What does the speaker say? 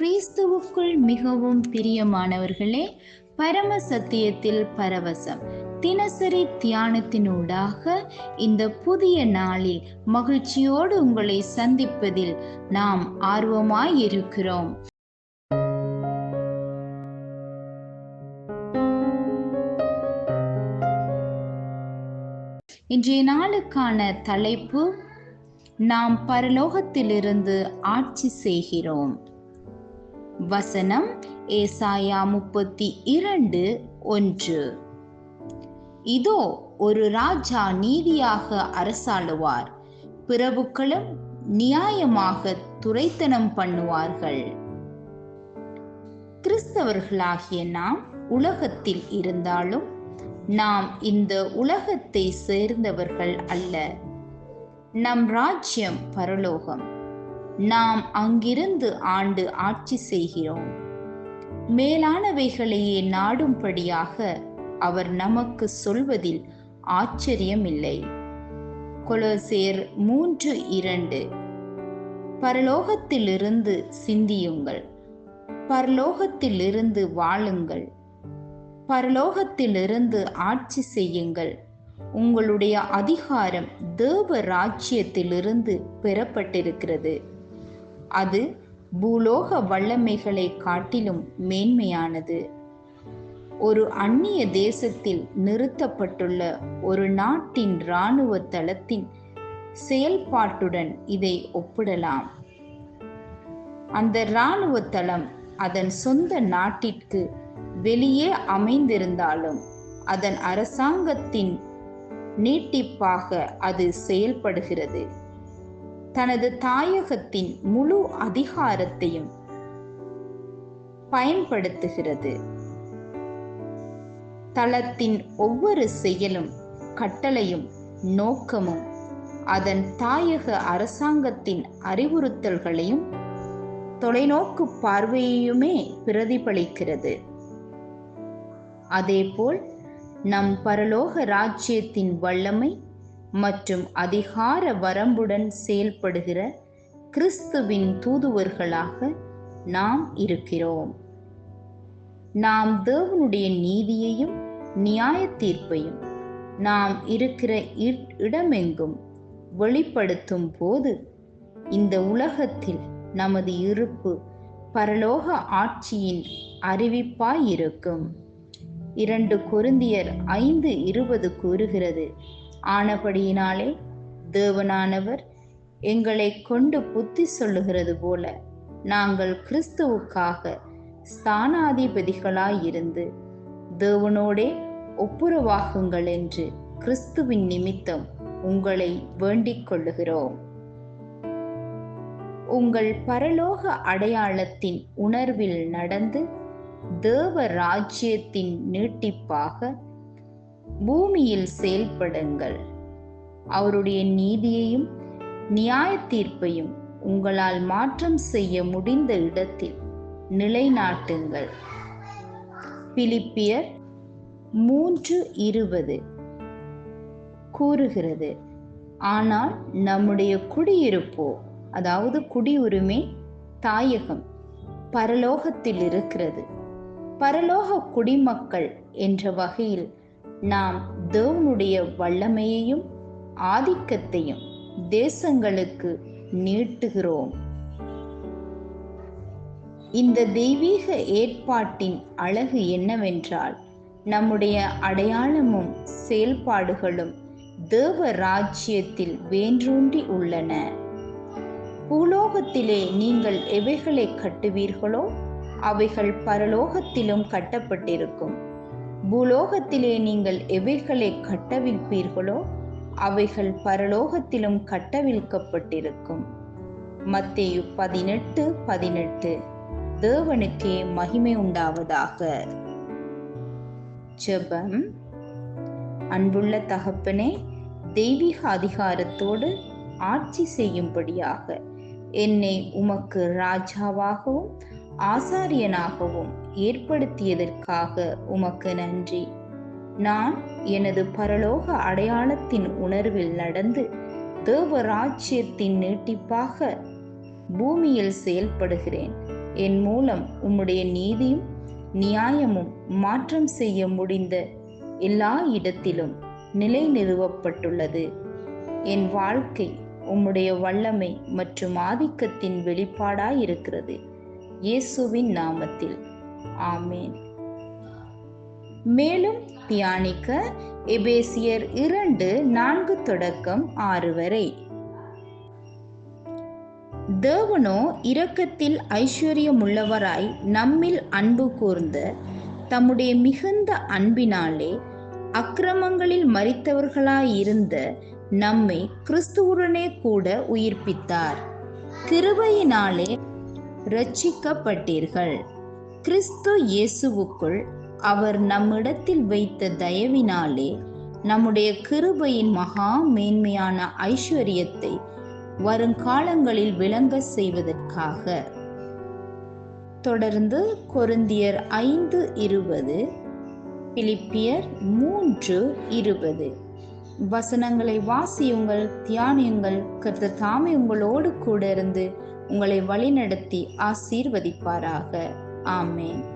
கிறிஸ்துவுக்குள் மிகவும் பிரியமானவர்களே பரம சத்தியத்தில் பரவசம். தினசரி தியானத்தினூடாக இந்த புதிய நாளில் மகிழ்ச்சியோடு உங்களை சந்திப்பதில் நாம் ஆர்வமாயிருக்கிறோம். இன்றைய நாளுக்கான தலைப்பு நாம் பரலோகத்திலிருந்து ஆட்சி செய்கிறோம். வசனம் ஏசாயா முப்பத்தி இரண்டு ஒன்று. இதோ ஒரு ராஜா நீதியாக அரசாளுவார். பிரபுக்களும் நியாயமாக துரைத்தனம் பண்ணுவார்கள். கிறிஸ்தவர்களாகிய நாம் உலகத்தில் இருந்தாலும் நாம் இந்த உலகத்தை சேர்ந்தவர்கள் அல்ல. நம் ராஜ்யம் பரலோகம். நாம் அங்கிருந்து ஆண்டு ஆட்சி செய்கிறோம். மேலானவைகளையே நாடும்படியாக அவர் நமக்கு சொல்வதில் ஆச்சரியமில்லை. கொலோசேர் மூன்று இரண்டு. பரலோகத்திலிருந்து சிந்தியுங்கள். பரலோகத்திலிருந்து வாழுங்கள். பரலோகத்திலிருந்து ஆட்சி செய்யுங்கள். உங்களுடைய அதிகாரம் தேவ ராஜ்யத்திலிருந்து பெறப்பட்டிருக்கிறது. அது பூலோக வல்லமைகளை காட்டிலும் மேன்மையானது. ஒரு அந்நிய தேசத்தில் நிறுத்தப்பட்டுள்ள ஒரு நாட்டின் இராணுவ தளத்தின் செயல்பாட்டுடன் இதை ஒப்பிடலாம். அந்த இராணுவ தளம் அதன் சொந்த நாட்டிற்கு வெளியே அமைந்திருந்தாலும் அதன் அரசாங்கத்தின் நீட்டிப்பாக அது செயல்படுகிறது. தனது தாயகத்தின் முழு அதிகாரத்தையும் பயன்படுத்துகிறது. தளத்தின் ஒவ்வொரு செயலும் கட்டளையும் நோக்கமும் அதன் தாயக அரசாங்கத்தின் அறிவுறுத்தல்களையும் தொலைநோக்கு பார்வையுமே பிரதிபலிக்கிறது. அதேபோல் நம் பரலோக ராஜ்யத்தின் வல்லமை மற்றும் அதிகார வரம்புடன் செயல்படுகிற கிறிஸ்துவின் தூதுவர்களாக நாம் இருக்கிறோம். நாம் தேவனுடைய நீதியையும் நியாய தீர்ப்பையும் நாம் இருக்கிற இடமெங்கும் வெளிப்படுத்தும் போது இந்த உலகத்தில் நமது இருப்பு பரலோக ஆட்சியின் அறிவிப்பாய் இருக்கும். இரண்டு கொருந்தியர் ஐந்து இருபது கூறுகிறது. ஆனபடியினாலே தேவனானவர் எங்களை கொண்டு புத்தி சொல்லுகிறது போல நாங்கள் கிறிஸ்துவுக்காக ஸ்தானாதிபதிகளாயிருந்து தேவனோடே ஒப்புரவாகுங்கள் என்று கிறிஸ்துவின் நிமித்தம் உங்களை வேண்டிக் கொள்ளுகிறோம். உங்கள் பரலோக அடையாளத்தின் உணர்வில் நடந்து தேவ ராஜ்யத்தின் நீட்டிப்பாக பூமியில் செயல்படுங்கள். அவருடைய நீதியையும் நியாய தீர்ப்பையும் உங்களால் மாற்றம் செய்ய முடிந்த இடத்தில் நிலைநாட்டுங்கள். பிலிப்பியர் மூன்று இருபது கூறுகிறது ஆனால் நம்முடைய குடியிருப்போ அதாவது குடியுரிமை தாயகம் பரலோகத்தில் இருக்கிறது. பரலோக குடிமக்கள் என்ற வகையில் நாம் தேவனுடைய வல்லமையையும் ஆதிக்கத்தையும் தேசங்களுக்கு நீட்டுகிறோம். இந்த தெய்வீக ஏற்பாட்டின் அழகு என்னவென்றால் நம்முடைய அடையாளமும் செயல்பாடுகளும் தேவ ராஜ்யத்தில் வேன்றூன்றி உள்ளன. பூலோகத்திலே நீங்கள் எவைகளை கட்டுவீர்களோ அவைகள் பரலோகத்திலும் கட்டப்பட்டிருக்கும். பூலோகத்திலே நீங்கள் எவைகளை கட்டவிழ்ப்பீர்களோ அவைகள் பரலோகத்திலும் கட்டவிழ்க்கப்பட்டிருக்கும். மத்தேயு பதினெட்டு பதினெட்டு. தேவனுக்கே மகிமை உண்டாவதாக. ஜெபம். அன்புள்ள தகப்பனே தெய்வீக அதிகாரத்தோடு ஆட்சி செய்யும்படியாக என்னை உமக்கு ராஜாவாகவும் ஆசாரியனாகவும் ஏற்படுத்தியதற்காக உமக்கு நன்றி. நான் எனது பரலோக அடையாளத்தின் உணர்வில் நடந்து தேவராஜ்யத்தின் நீட்டிப்பாக பூமியில் செயல்படுகிறேன். என் மூலம் உம்முடைய நீதியும் நியாயமும் மாற்றம் செய்ய முடிந்த எல்லா இடத்திலும் நிலை நிறுவப்பட்டுள்ளது என் வாழ்க்கை உம்முடைய வல்லமை மற்றும் ஆதிக்கத்தின் வெளிப்பாடாயிருக்கிறது. இயேசுவின் நாமத்தில். ஆமேன். மேலும் தியானிக்க எபேசியர் இரண்டு நான்கு தொடக்கம் ஆறு வரை. தேவனோ இரக்கத்தில் ஐஸ்வர்யமுள்ளவராய் நம்மில் அன்பு கூர்ந்த தம்முடைய மிகுந்த அன்பினாலே அக்கிரமங்களில் மறித்தவர்களாயிருந்த நம்மை கிறிஸ்துவுடனே கூட உயிர்ப்பித்தார். கிருபையினாலே ரட்சிக்கப்பட்டீர்கள். கிறிஸ்து இயேசுவுக்குள் அவர் நம்மிடத்தில் வைத்த தயவினாலே நம்முடைய கிருபையின் மகா மேன்மையான ஐஸ்வர்யத்தை வருங்காலங்களில் விளங்க செய்வதற்காக. தொடர்ந்து கொருந்தியர் ஐந்து இருபது பிலிப்பியர் மூன்று இருபது. வசனங்களை வாசியுங்கள் தியானியுங்கள். கருத்து தாமே உங்களோடு கூட இருந்து உங்களை வழிநடத்தி ஆசீர்வதிப்பாராக. ஆமேன்.